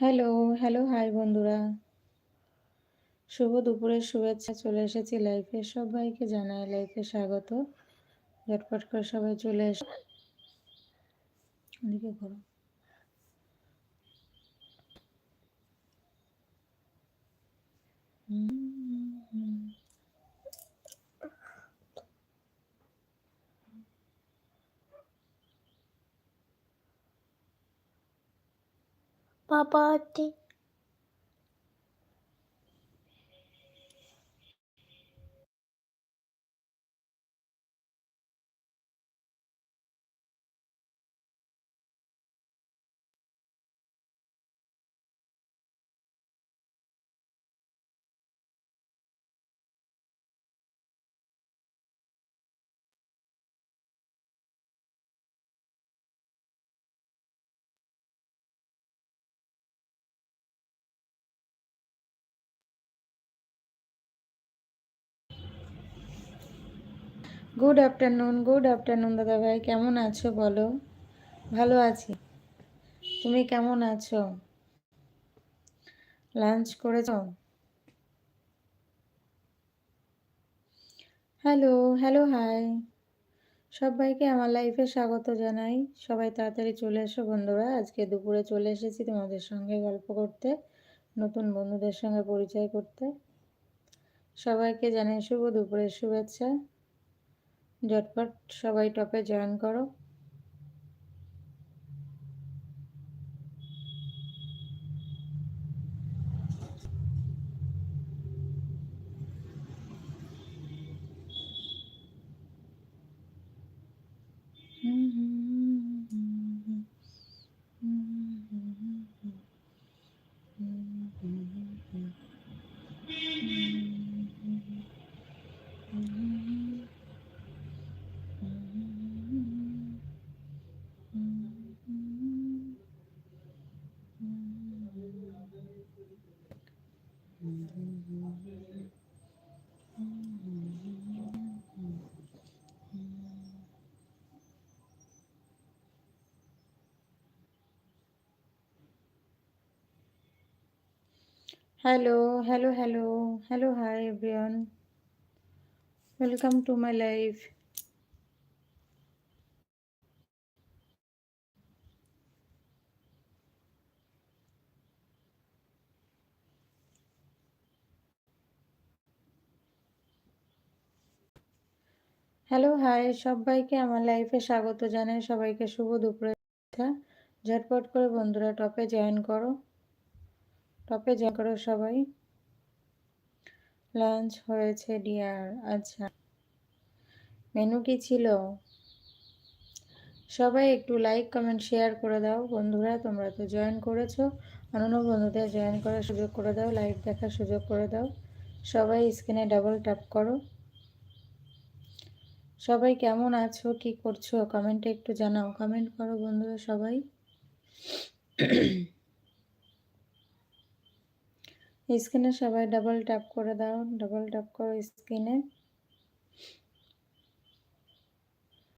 Hello, hello, high বন্ধুরা। শুভ দুপুরের শুভেচ্ছা চলে এসেছি লাইফে। সবাইকে জানাই লাইফে স্বাগত। ঝটপট করে সবাই চলে এসে ওদিকে ঘোরো। Papa, de. Good afternoon, good afternoon দাদা ভাই কেমন আছো বলো? ভালো আছি। তুমি কেমন আছো? লাঞ্চ করেছ হ্যালো, হ্যালো, হাই। সবাইকে আমার লাইফে স্বাগত জানাই। সবাই তাড়াতাড়ি চলে এসো বন্ধুরা। আজকে দুপুরে চলে এসেছি তোমাদের সঙ্গে গল্প করতে, নতুন বন্ধুদের সঙ্গে পরিচয় করতে। সবাইকে জানাই শুভ দুপুরের শুভেচ্ছা। ঝটপট সবাই টপে জয়েন করো। Hello, hello, hello, hello, hi everyone. Welcome to my life. Hello, hi সবাইকে আমার লাইফে স্বাগত জানাই। সবাইকে শুভ দুপুরের ঝটপট করে বন্ধুরা টপে জয়েন করো। টপে জয়েন করো সবাই। লাঞ্চ হয়েছে, ডিয়ার। আচ্ছা মেনু কি ছিল? সবাই একটু লাইক, কমেন্ট, শেয়ার করে দাও। বন্ধুরা, তোমরা তো জয়েন করেছ। অন্য বন্ধুদের জয়েন করার সুযোগ করে দাও। লাইভ দেখার সুযোগ করে দাও। সবাই স্ক্রিনে ডাবল ট্যাপ করো। সবাই কেমন আছো? কি করছ? কমেন্টে একটু জানাও। কমেন্ট করো বন্ধুরা সবাই। স্ক্রিনে সবাই ডাবল ট্যাপ করে দাও। ডাবল ট্যাপ করো স্ক্রিনে